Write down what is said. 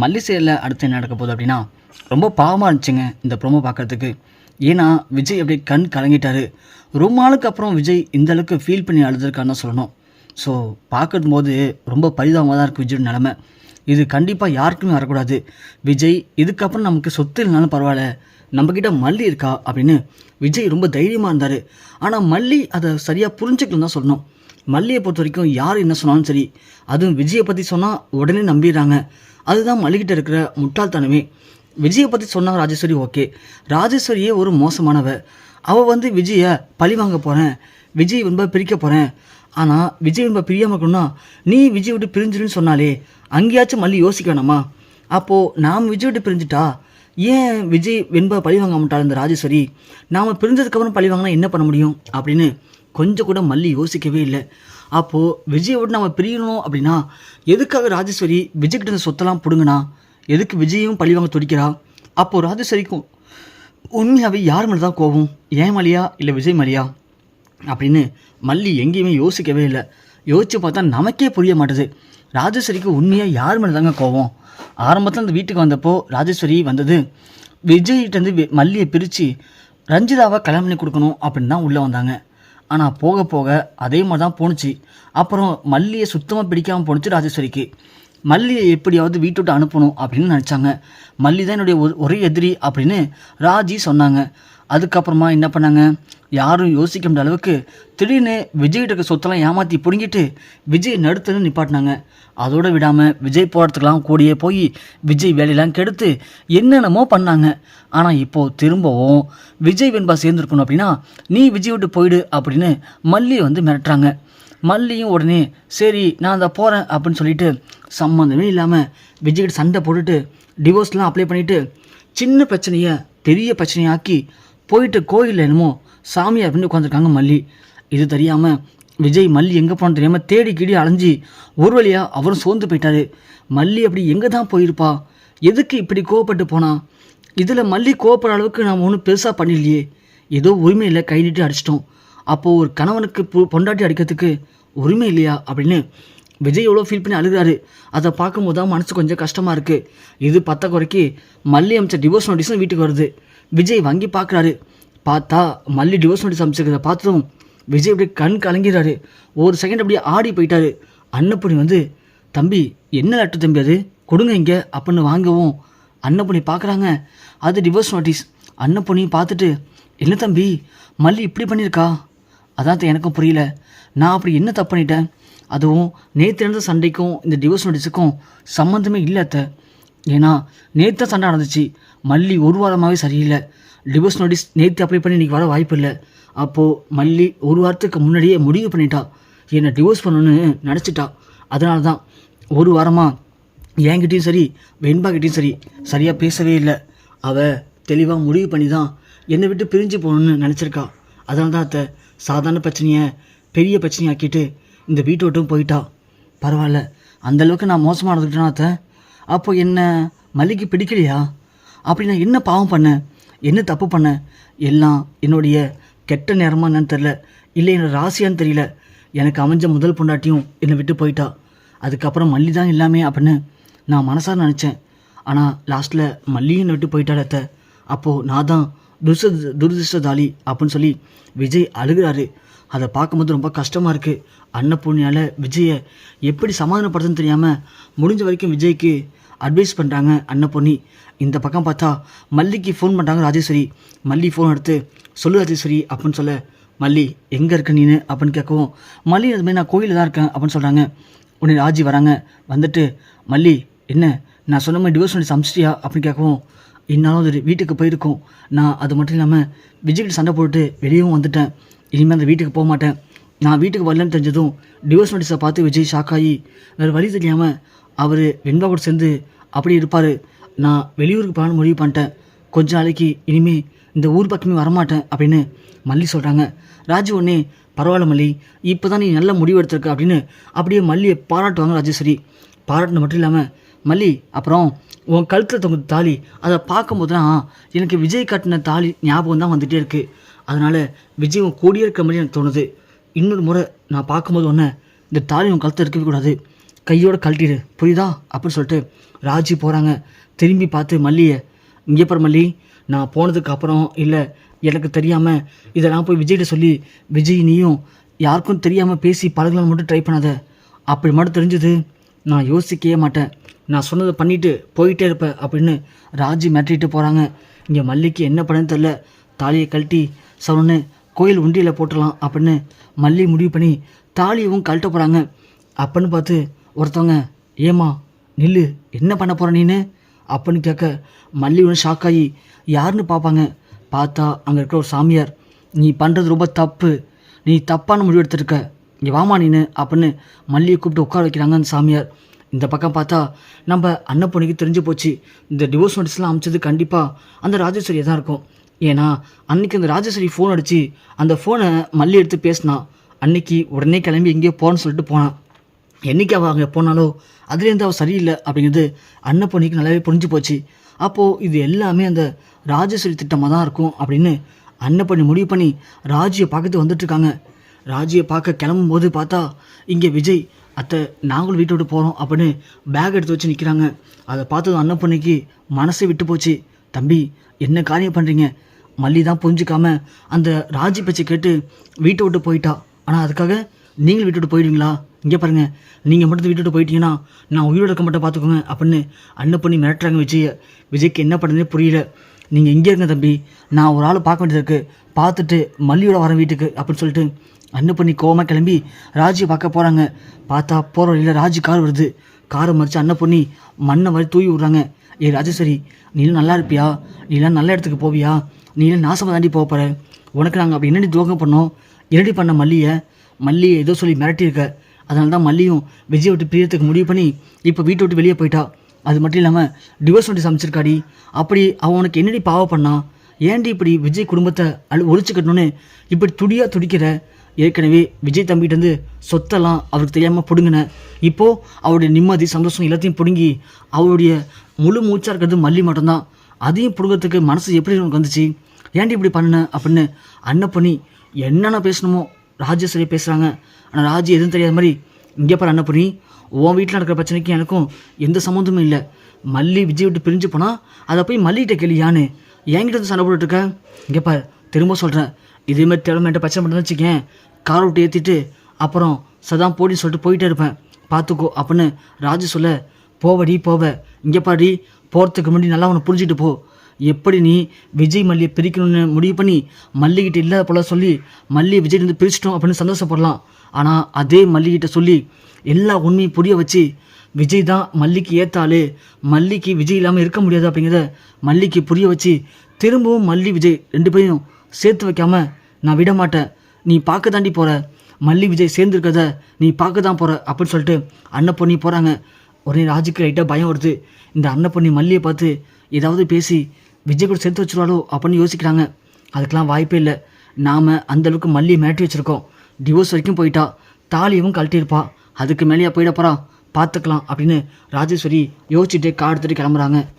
மல்லி சேரில் அடுத்து என்ன நடக்க போகுது அப்படின்னா ரொம்ப பாவமாக இருந்துச்சுங்க இந்த ப்ரோமோ பார்க்கறதுக்கு ஏன்னா விஜய் அப்படியே கண் கலங்கிட்டாரு. ரொம்ப நாளுக்கு அப்புறம் விஜய் இந்த அளவுக்கு ஃபீல் பண்ணி அழுதுருக்கான்னு சொல்லணும். ஸோ பார்க்கும் போது ரொம்ப பரிதாபமாக தான் இருக்குது விஜய் நிலமை. இது கண்டிப்பாக யாருக்குமே வரக்கூடாது. விஜய் இதுக்கப்புறம் நமக்கு சொத்து இல்லைனாலும் பரவாயில்ல. நம்மக்கிட்ட மல்லி இருக்கா அப்படின்னு விஜய் ரொம்ப தைரியமாக இருந்தார். ஆனால் மல்லி அதை சரியாக புரிஞ்சுக்கலன்னு தான் சொல்லணும். மல்லியை பொறுத்த வரைக்கும் யார் என்ன சொன்னாலும் சரி அதுவும் விஜயை பற்றி சொன்னால் உடனே நம்பிடுறாங்க. அதுதான் மல்லிகிட்ட இருக்கிற முட்டாள்தனமே. விஜயை பற்றி சொன்னாங்க ராஜேஸ்வரி ஓகே. ராஜேஸ்வரியே ஒரு மோசமானவ. அவள் வந்து விஜயை பழி வாங்க போகிறேன் விஜய் என்ப பிரிக்க போகிறேன் ஆனால் விஜய் என்ப பிரியாமல் இருக்கணும்னா நீ விஜய் விட்டு பிரிஞ்சிருன்னு சொன்னாலே அங்கேயாச்சும் மல்லி யோசிக்க வேணாமா? அப்போது நாம் விஜய் விட்டு பிரிஞ்சுட்டா ஏன் விஜய் வெண்பா பழி வாங்க மாட்டாள் இந்த ராஜேஸ்வரி? நாம் பிரிஞ்சதுக்கப்புறம் பழி வாங்கினா என்ன பண்ண முடியும்? அப்படின்னு கொஞ்சம் கூட மல்லி யோசிக்கவே இல்லை. அப்போது விஜயோடு நம்ம பிரியணும் அப்படின்னா எதுக்காக ராஜேஸ்வரி விஜய்கிட்ட இந்த சொத்தெல்லாம் பிடுங்கினா? எதுக்கு விஜயும் பழி வாங்க துடிக்கிறா? அப்போது ராஜேஸ்வரிக்கும் உண்மையாகவே யார் மேலே தான் கோவம் ஏன் மலியா இல்லை விஜய் மலியா அப்படின்னு மல்லி எங்கேயுமே யோசிக்கவே இல்லை. யோசித்து பார்த்தா நமக்கே புரிய மாட்டுது. ராஜேஸ்வரிக்கு உண்மையாக யார் மேலே தாங்க கோவம் ஆரம்பத்தில் அந்த வீட்டுக்கு வந்தப்போ ராஜேஸ்வரி வந்தது விஜய்கிட்டேருந்து வி- மல்லியை பிரித்து ரஞ்சிதாவை கல்யாணம் பண்ணி கொடுக்கணும் அப்படின்னு தான் உள்ளே வந்தாங்க. ஆனால் போக போக அதே மாதிரி தான் போணுச்சு. அப்புறம் மல்லியை சுத்தமாக பிடிக்காமல் போணுச்சு ராஜேஸ்வரிக்கு. மல்லியை எப்படியாவது வீட்டு விட்டு அனுப்பணும் அப்படின்னு நினச்சாங்க. மல்லி தான் என்னுடைய ஒ- ஒரே எதிரி அப்படின்னு ராஜி சொன்னாங்க. அதுக்கப்புறமா என்ன பண்ணாங்க? யாரும் யோசிக்க முடியாத அளவுக்கு திடீர்னு விஜய்கிட்ட இருக்க சொத்தெல்லாம் ஏமாற்றி பிடுங்கிட்டு விஜய் நடுத்தன்னு நிப்பாட்டினாங்க. அதோடு விடாமல் விஜய் போகிறதுக்கெல்லாம் கூடியே போய் விஜய் வேலையெல்லாம் கெடுத்து என்னென்னமோ பண்ணாங்க. ஆனால் இப்போது திரும்பவும் விஜய் வெண்பா சேர்ந்துருக்கணும் அப்படின்னா நீ விஜய் விட்டு போயிடு அப்படின்னு மல்லியை வந்து மிரட்டுறாங்க. மல்லியும் உடனே சரி நான் அதை போகிறேன் அப்படின்னு சொல்லிட்டு சம்மந்தமே இல்லாமல் விஜய்கிட்ட சண்டை போட்டுட்டு டிவோர்ஸ்லாம் அப்ளை பண்ணிவிட்டு சின்ன பிரச்சனையை பெரிய பிரச்சனையாக்கி போயிட்டு கோயிலில் என்னமோ சாமியார் அப்படின்னு உட்காந்துருக்காங்க மல்லி. இது தெரியாமல் விஜய் மல்லி எங்கே போனோம் தெரியாமல் தேடி கீடி அலைஞ்சி ஒரு வழியாக அவரும் சோர்ந்து போயிட்டாரு. மல்லி அப்படி எங்கே தான் போயிருப்பா? எதுக்கு இப்படி கோவப்பட்டு போனா? இதில் மல்லி கோவப்படுற அளவுக்கு நாம் ஒன்றும் பெருசாக பண்ணிடலையே. ஏதோ உரிமை இல்லை கை நீட்டி அடிச்சிட்டோம். அப்போது ஒரு கணவனுக்கு பொண்டாட்டி அடிக்கிறதுக்கு உரிமை இல்லையா அப்படின்னு விஜய் எவ்வளோ ஃபீல் பண்ணி அழுகிறாரு. அதை பார்க்கும்போது தான் மனசு கொஞ்சம் கஷ்டமாக இருக்குது இது பத்த குறைக்கு மல்லி அமைச்ச டிவோர்ஸ் நோட்டீஸும் வீட்டுக்கு வருது. விஜய் வாங்கி பார்க்குறாரு. பார்த்தா மல்லி டிவோர்ஸ் நோட்டீஸ் அமைச்சிருக்கிறத பார்த்ததும் விஜய் அப்படியே கண் கலங்கிறாரு. ஒரு செகண்ட் அப்படியே ஆடி போயிட்டாரு. அன்னப்பணி வந்து தம்பி என்ன லெட்டர் தம்பி அது? கொடுங்க இங்கே அப்படின்னு வாங்கவும். அன்னப்பணி பார்க்குறாங்க. அது டிவோர்ஸ் நோட்டீஸ் அன்னப்பொண்ணி பார்த்துட்டு என்ன தம்பி மல்லி இப்படி பண்ணியிருக்கா? அதான் அத்தை எனக்கும் புரியல. நான் அப்படி என்ன தப்பு பண்ணிட்டேன்? அதுவும் நேற்று இருந்த சண்டைக்கும் இந்த டிவோர்ஸ் நோட்டீஸுக்கும் சம்மந்தமே இல்லை அத்தை. ஏன்னா நேற்று தான் சண்டை நடந்துச்சு. மல்லி ஒரு வாரமாகவே சரியில்லை. டிவோர்ஸ் நோட்டீஸ் நேற்று அப்ளை பண்ணி இன்றைக்கி வர வாய்ப்பு இல்லை. அப்போது மல்லி ஒரு வாரத்துக்கு முன்னாடியே முடிவு பண்ணிட்டா. என்னை டிவோர்ஸ் பண்ணணும்னு நினச்சிட்டா. அதனால தான் ஒரு வாரமாக என்கிட்டையும் சரி வெண்பாக்கிட்டையும் சரி சரியாக பேசவே இல்லை. அவள் தெளிவாக முடிவு பண்ணி தான் என்னை விட்டு பிரிஞ்சு போகணும்னு நினச்சிருக்கா. அதனால தான் அத்தை சாதாரண பிரச்சனையை பெரிய பிரச்சனையாக்கிட்டு இந்த வீட்டை விட்டும் போயிட்டா. பரவாயில்ல அந்த அளவுக்கு நான் மோசமாக நடந்துக்கிட்டேன்னா அத்தை? அப்போ என்ன மல்லிக்கு பிடிக்கலையா? அப்படி நான் என்ன பாவம் பண்ணேன் என்ன தப்பு பண்ணேன் எல்லாம் என்னுடைய கெட்ட நேரமாக என்னன்னு தெரில இல்லை என்னோட ராசியான்னு தெரியல. எனக்கு அமைஞ்ச முதல் பொண்டாட்டியும் என்னை விட்டு போயிட்டா. அதுக்கப்புறம் மல்லி தான் எல்லாமே அப்படின்னு நான் மனசார நினச்சேன். ஆனால் லாஸ்ட்டில் மல்லியும் என்னை விட்டு போயிட்டாலத்த அத்தை. அப்போது நான் தான் துர்ச துரதிருஷ்டதாளி அப்படின்னு சொல்லி விஜய் அழுகிறாரு. அதை பார்க்கும்போது ரொம்ப கஷ்டமாக இருக்குது அன்னபூர்ணியால் விஜயை எப்படி சமாதானப்படுத்துன்னு தெரியாமல் முடிஞ்ச வரைக்கும் விஜய்க்கு அட்வைஸ் பண்ணுறாங்க அன்னபூர்ணி. இந்த பக்கம் பார்த்தா மல்லிக்கு ஃபோன் பண்ணுறாங்க ராஜேஸ்வரி. மல்லி ஃபோன் எடுத்து சொல்லு ராஜேஸ்வரி அப்படின்னு சொல்ல. மல்லி எங்கே இருக்க நீனு? அப்படின்னு கேட்கவும் மல்லி அது மாதிரி நான் கோயிலில் தான் இருக்கேன் அப்படின்னு சொல்கிறாங்க உடனே ராஜி வராங்க. வந்துட்டு மல்லி என்ன? நான் சொன்ன மாதிரி டிவோர்ஸ் பண்ணி சமைச்சிட்டியா? அப்படின்னு கேட்கவும் இன்னாலும் அது வீட்டுக்கு போயிருக்கோம். நான் அது மட்டும் இல்லாமல் விஜய்கிட்ட சண்டை போட்டு வெளியவும் வந்துட்டேன். இனிமேல் அந்த வீட்டுக்கு போக மாட்டேன். நான் வீட்டுக்கு வரலன்னு தெரிஞ்சதும் டிவோர்ஸ் நோட்டீஸை பார்த்து விஜய் ஷாக் ஆகி வேறு வழி தெரியாமல் அவர் வெண்பா கூட சேர்ந்து அப்படி இருப்பார். நான் வெளியூருக்கு போகலான்னு முடிவு பண்ணிட்டேன். கொஞ்ச நாளைக்கு இனிமேல் இந்த ஊர் பக்கமே வரமாட்டேன் அப்படின்னு மல்லி சொல்கிறாங்க ராஜு உடனே பரவாயில்ல மல்லி இப்போ தான் நீ நல்ல முடிவு எடுத்திருக்க அப்படின்னு அப்படியே மல்லியை பாராட்டுவாங்க ராஜேஸ்வரி. பாராட்டின மட்டும் இல்லாமல் மல்லி அப்புறம் உன் கழுத்தில் தொங்கு தாலி அதை பார்க்கும்போது தான் எனக்கு விஜய் கட்டின தாலி ஞாபகம் தான் வந்துகிட்டே இருக்குது அதனால் விஜய் உன் கூடியே இருக்கிற மாதிரி எனக்கு தோணுது. இன்னொரு முறை நான் பார்க்கும்போது ஒன்று இந்த தாலி உன் கழுத்தில் இருக்கவே கூடாது. கையோட கழட்டிடு. புரியுதா? அப்படின்னு சொல்லிட்டு ராஜி போகிறாங்க திரும்பி பார்த்து மல்லியை இங்கே பாரு மல்லி. நான் போனதுக்கு அப்புறம் இல்லை எனக்கு தெரியாமல் இதெல்லாம் போய் விஜய்கிட்ட சொல்லி விஜய் நீயும் யாருக்கும் தெரியாமல் பேசி பழகலாம் மட்டும் ட்ரை பண்ணாத. அப்படி மட்டும் தெரிஞ்சது நான் யோசிக்கவே மாட்டேன். நான் சொன்னதை பண்ணிட்டு போயிட்டே இருப்பேன் அப்படின்னு ராஜி மிரட்டிட்டு போகிறாங்க இங்கே மல்லிக்கு என்ன பண்ணன்னு தெரில தாலியை கழட்டி சொன்னு கோயில் உண்டியில் போட்டுடலாம் அப்படின்னு மல்லி முடிவு பண்ணி தாலியவும் கழட்ட போகிறாங்க அப்படின்னு பார்த்து ஒருத்தவங்க ஏமா நில்லு என்ன பண்ண போகிற நீனு? அப்படின்னு கேட்க மல்லி ஒன்று ஷாக் ஆகி யாருன்னு பார்ப்பாங்க. பார்த்தா அங்கே இருக்கிற ஒரு சாமியார் நீ பண்ணுறது ரொம்ப தப்பு. நீ தப்பான முடிவு எடுத்திருக்க. இங்கே வாமா நீனு அப்படின்னு மல்லியை கூப்பிட்டு உட்கார வைக்கிறாங்க அந்த சாமியார். இந்த பக்கம் பார்த்தா நம்ம அன்னப்பொண்ணுக்கு தெரிஞ்சு போச்சு. இந்த டிவோர்ஸ் நோட்டீஸ்லாம் அமைச்சது கண்டிப்பாக அந்த ராஜேஸ்வரியை தான் இருக்கும். ஏன்னா அன்னைக்கு அந்த ராஜேஸ்வரி ஃபோன் அடித்து அந்த ஃபோனை மல்லி எடுத்து பேசினா அன்னைக்கு உடனே கிளம்பி எங்கேயோ போகணும்னு சொல்லிட்டு போனான். என்னைக்கு அவள் அங்கே போனாலோ அதுலேருந்து அவள் சரியில்லை அப்படிங்கிறது அன்னப்பொண்ணிக்கு நல்லாவே புரிஞ்சு போச்சு. அப்போது இது எல்லாமே அந்த ராஜேஸ்வரி திட்டமாக தான் இருக்கும் அப்படின்னு அன்னப்பண்ணி முடிவு பண்ணி ராஜியை பார்க்கறது வந்துட்டுருக்காங்க. ராஜியை பார்க்க கிளம்பும் போது பார்த்தா இங்கே விஜய் அத்தை நாங்களும் வீட்டை விட்டு போகிறோம் அப்படின்னு பேக் எடுத்து வச்சு நிற்கிறாங்க அதை பார்த்ததும் அன்னப்பண்ணிக்கு மனசே விட்டு போச்சு. தம்பி என்ன காரியம் பண்ணுறீங்க மல்லி தான் புரிஞ்சுக்காம அந்த ராஜி பேச்சை கேட்டு வீட்டை விட்டு போயிட்டா. ஆனால் அதுக்காக நீங்கள் விட்டுட்டு விட்டு போயிடுவீங்களா? இங்கே பாருங்கள் நீங்கள் மட்டும் விட்டுட்டு விட்டு போயிட்டீங்கன்னா நான் உயிரோட இருக்க மாட்டேன் பார்த்துக்கோங்க அப்படின்னு அண்ணன் பண்ணி மிரட்டுறாங்க விஜய் விஜய்க்கு என்ன பண்ணுறதுனே புரியல. நீங்கள் இங்கே இருங்க தம்பி நான் ஒரு ஆள் பார்க்க வேண்டியது இருக்குது பார்த்துட்டு மல்லியோட வரேன் வீட்டுக்கு அப்படின்னு சொல்லிட்டு அண்ணன் பண்ணி கோவமாக கிளம்பி ராஜியை பார்க்க போகிறாங்க பார்த்தா போகிற வழியில் ராஜி கார் வருது. காரை மறித்து அண்ணன் பொண்ணி மண்ணை மாதிரி தூவி விட்றாங்க. ஏ ராஜேஸ்வரி நீலாம் நல்லா இருப்பியா? நீலாம் நல்ல இடத்துக்கு போவியா? நீலாம் நாசமாக தாண்டி போக போகிற உனக்கு நாங்கள் அப்படி என்னடி துரோகம் பண்ணோம்? என்னடி பண்ண மல்லியை? மல்லியை ஏதோ சொல்லி மிரட்டியிருக்க. அதனால தான் மல்லியும் விஜய் விட்டு பிரியத்துக்கு முடிவு பண்ணி இப்போ வீட்டை விட்டு வெளியே போயிட்டா. அது மட்டும் இல்லாமல் டிவோர்ஸ் நோட்டீஸ் அமைச்சிருக்காடி அப்படி அவன் உனக்கு என்னடி பாவம் பண்ணான் ஏன்டி இப்படி விஜய் குடும்பத்தை அழு ஒழிச்சுக்கட்டணும்னு இப்படி துடியாக துடிக்கிற? ஏற்கனவே விஜய் தம்பிகிட்டேருந்து சொத்தெல்லாம் அவருக்கு தெரியாமல் பிடுங்கின. இப்போது அவருடைய நிம்மதி சந்தோஷம் எல்லாத்தையும் பிடுங்கி அவருடைய முழு மூச்சாக இருக்கிறது மல்லி மட்டும்தான். அதையும் பிடுங்கிறதுக்கு மனசு எப்படி உனக்கு வந்துச்சு? ஏன்டி இப்படி பண்ண அப்படின்னு அண்ணன் பண்ணி என்னென்ன பேசணுமோ ராஜேஸ்வரி பேசுகிறாங்க ஆனால் ராஜி எதுவும் தெரியாத மாதிரி இங்கே பாரு அண்ணன் உன் வீட்டில் நடக்கிற பிரச்சனைக்கு எனக்கும் எந்த சம்மந்தமும் இல்லை. மல்லி விஜய் விட்டு பிரிஞ்சு போனால் அதை போய் மல்லிகிட்ட கேளியான்னு என்கிட்ட வந்து சண்டை போட்டுட்டு இங்கே பாரு திரும்ப சொல்கிறேன் இதேமாதிரி தேவையான பிரச்சனை பண்ணி வச்சுக்கேன். காரை விட்டு ஏற்றிட்டு அப்புறம் சதாம் போடின்னு சொல்லிட்டு போயிட்டே இருப்பேன். பார்த்துக்கோ அப்படின்னு ராஜு சொல்ல போவடி போவ. இங்கே பாடி போகிறதுக்கு முன்னாடி நல்லா உன்னை புரிஞ்சுட்டு போ. எப்படி நீ விஜய் மல்லியை பிரிக்கணும்னு முடிவு பண்ணி மல்லிகிட்ட இல்லாத போல சொல்லி மல்லியை விஜய்லேருந்து பிரிச்சிட்டோம் அப்படின்னு சந்தோஷப்படலாம். ஆனால் அதே மல்லிகிட்ட சொல்லி எல்லா உண்மையும் புரிய வச்சு விஜய் தான் மல்லிக்கு ஏத்தாளு மல்லிக்கு விஜய் இல்லாமல் இருக்க முடியாது அப்படிங்கிறத மல்லிக்கு புரிய வச்சு திரும்பவும் மல்லி விஜய் ரெண்டு பேரையும் சேர்த்து வைக்காம நான் விட மாட்டேன். நீ பார்க்க தாண்டி போகிற மல்லி விஜய் சேர்ந்துருக்கிறத நீ பார்க்க தான் போகிற அப்படின்னு சொல்லிட்டு அன்னப்பொண்ணி போகிறாங்க உடனே ராஜுக்கு லைட்டாக பயம் வருது. இந்த அன்னப்பொண்ணி மல்லியை பார்த்து ஏதாவது பேசி விஜய் கூட சேர்த்து வச்சுருவாளோ அப்படின்னு யோசிக்கிறாங்க. அதுக்கெலாம் வாய்ப்பே இல்லை. நாம் அந்தளவுக்கு மல்லியை மிரட்டி வச்சுருக்கோம். டிவோர்ஸ் வரைக்கும் போயிட்டா தாலியவும் கழட்டியிருப்பா. அதுக்கு மேலேயா போயிட போகிறா பார்த்துக்கலாம் அப்படின்னு ராஜேஸ்வரி யோசிச்சுட்டு கார் எடுத்துகிட்டு கிளம்புறாங்க.